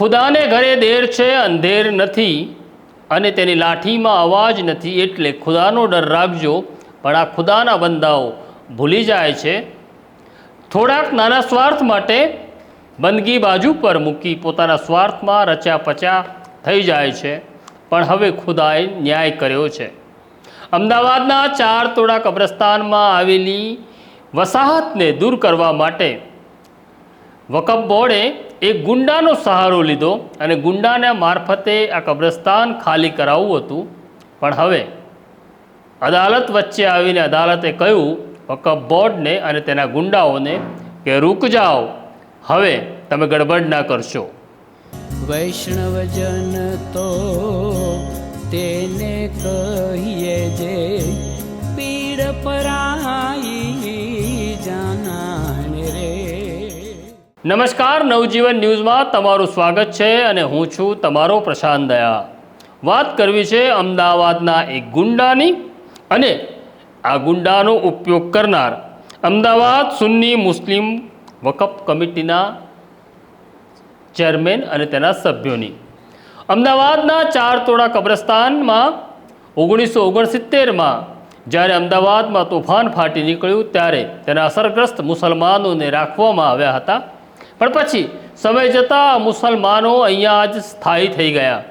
ખુદાને ઘરે દેર છે, અંધેર નથી અને તેની લાઠીમાં અવાજ નથી એટલે ખુદાનો ડર રાખજો, પણ આ ખુદાના બંદાઓ ભૂલી જાય છે. થોડાક નાના સ્વાર્થ માટે બંદગી બાજુ પર મૂકી પોતાના સ્વાર્થમાં રચ્યા પચા થઈ જાય છે, પણ હવે ખુદાએ ન્યાય કર્યો છે. અમદાવાદના ચાર તોડા કબ્રસ્તાનમાં આવેલી વસાહતને દૂર કરવા માટે વકફ બોર્ડે એક ગુંડાનો સહારો લીધો અને ગુંડાના મારફતે આ કબ્રસ્તાન ખાલી કરાવવું હતું. પણ હવે અદાલત વચ્ચે આવીને અદાલતે કહ્યું, વકફ બોર્ડને અને તેના ગુંડાઓને કે રૂક જાઓ. હવે તમે ગડબડ ના કરશો. વૈષ્ણવજન તો તેને કહીએ જે પીડ પરાઈ નમસ્કાર, નવજીવન ન્યૂઝમાં તમારું સ્વાગત છે અને હું છું તમારો પ્રશાંત દયા. વાત કરવી છે અમદાવાદના એક ગુંડાની અને આ ગુંડાનો ઉપયોગ કરનાર અમદાવાદ સુન્ની મુસ્લિમ વકફ કમિટીના ચેરમેન અને તેના સભ્યોની. અમદાવાદના ચાર તોડા કબ્રસ્તાનમાં ઓગણીસો ઓગણસિત્તેરમાં જ્યારે અમદાવાદમાં તોફાન ફાટી નીકળ્યું ત્યારે તેના અસરગ્રસ્ત મુસલમાનોને રાખવામાં આવ્યા હતા. પણ પછી સમય જતાં મુસલમાનો અહીંયા જ સ્થાયી થઈ ગયા.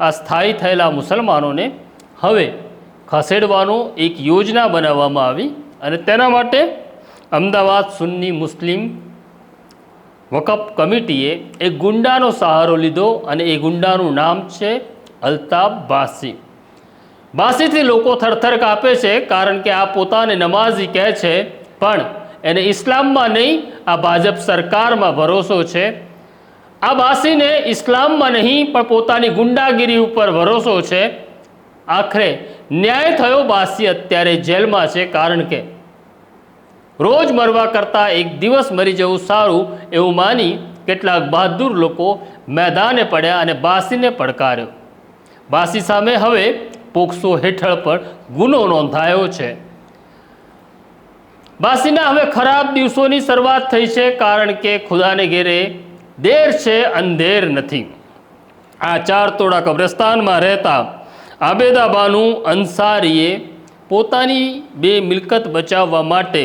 આ સ્થાયી થયેલા મુસલમાનોને હવે ખસેડવાનો એક યોજના બનાવવામાં આવી અને તેના માટે અમદાવાદ સુન્ની મુસ્લિમ વકફ કમિટીએ એક ગુંડાનો સહારો લીધો અને એ ગુંડાનું નામ છે અલ્તાફ બાસી. બાસીથી લોકો થરથર કાપે છે કારણ કે આ પોતાને નમાઝી કહે છે, પણ એને ઇસ્લામમાં નહીં, આ ભાજપ સરકારમાં ભરોસો છે. આ બાસીને ઇસ્લામમાં નહીં, પણ પોતાની ગુંડાગીરી ઉપર ભરોસો છે. આખરે ન્યાય થયો બાસી અત્યારે જેલમાં છે, કારણ કે રોજ મરવા કરતાં એક દિવસ મરી જવું સારું એવું માની કેટલાક બહાદુર લોકો મેદાને પડ્યા અને બાસીને પડકાર્યો. બાસી સામે હવે પોક્સો હેઠળ પર ગુનો નોંધાયો છે. બાસીના હવે ખરાબ દિવસોની શરૂઆત થઈ છે કારણ કે ખુદાને ઘેરે દેર છે, અંધેર નથી. આ ચાર તોડા કબ્રસ્તાનમાં રહેતા આબેદાબાનુ અંસારીએ પોતાની બે મિલકત બચાવવા માટે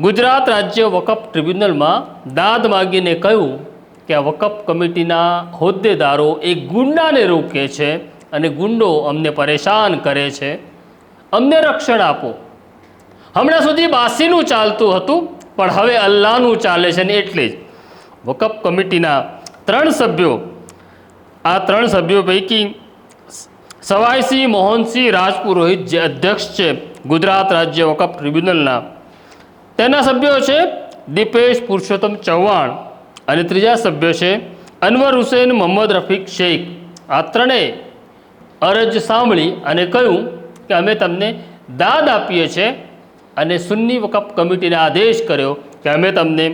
ગુજરાત રાજ્ય વકફ ટ્રિબ્યુનલમાં દાદ માગીને કહ્યું કે આ વકફ કમિટીના હોદ્દેદારો એક ગુંડાને રોકે છે અને ગુંડો અમને પરેશાન કરે છે. અમને રક્ષણ આપો. હમણાં સુધી બાસીનું ચાલતું હતું, પણ હવે અલ્લાહનું ચાલે છે ને એટલે જ. વકફ કમિટીના ત્રણ સભ્યો, આ ત્રણ સભ્યો પૈકી સવાઈસિંહ મોહનસિંહ રાજપુરોહિત જે અધ્યક્ષ છે ગુજરાત રાજ્ય વકફ ટ્રિબ્યુનલના. તેના સભ્યો છે દીપેશ પુરુષોત્તમ ચૌહાણ અને ત્રીજા સભ્ય છે અનવર હુસેન મોહમ્મદ રફીક શેખ. આ ત્રણેય અરજ સાંભળી અને કહ્યું કે અમે તમને દાદ આપીએ છીએ અને સુન્ની વકફ કમિટીને આદેશ કર્યો કે અમે તમને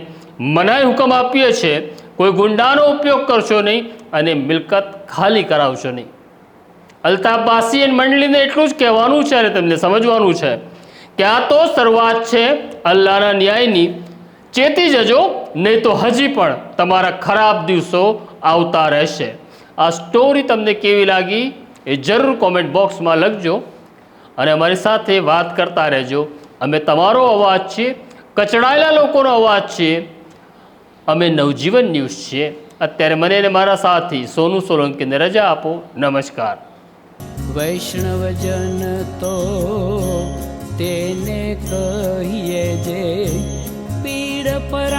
મનાઈ હુકમ આપીએ છીએ, કોઈ ગુંડાનો ઉપયોગ કરશો નહીં અને મિલકત ખાલી કરાવશો નહીં. અલ્તાફ બાસી અને મંડળીને એટલું જ કહેવાનું છે અને તમને સમજવાનું છે કે આ તો શરૂઆત છે અલ્લાહના ન્યાયની. ચેતી જજો, નહીં તો હજી પણ તમારા ખરાબ દિવસો આવતા રહેશે. આ સ્ટોરી તમને કેવી લાગી એ જરૂર કોમેન્ટ બોક્સમાં લખજો અને અમારી સાથે વાત કરતા રહેજો. અમે તમારો અવાજ છીએ, કચડાયેલા લોકોનો અવાજ છીએ. અમે નવજીવન ન્યૂઝ છીએ. અત્યારે મને અને મારા સાથી સોનુ સોલંકીને રજા આપો. નમસ્કાર. વૈષ્ણવજન તો તેને કહીએ જે, પીડ પરા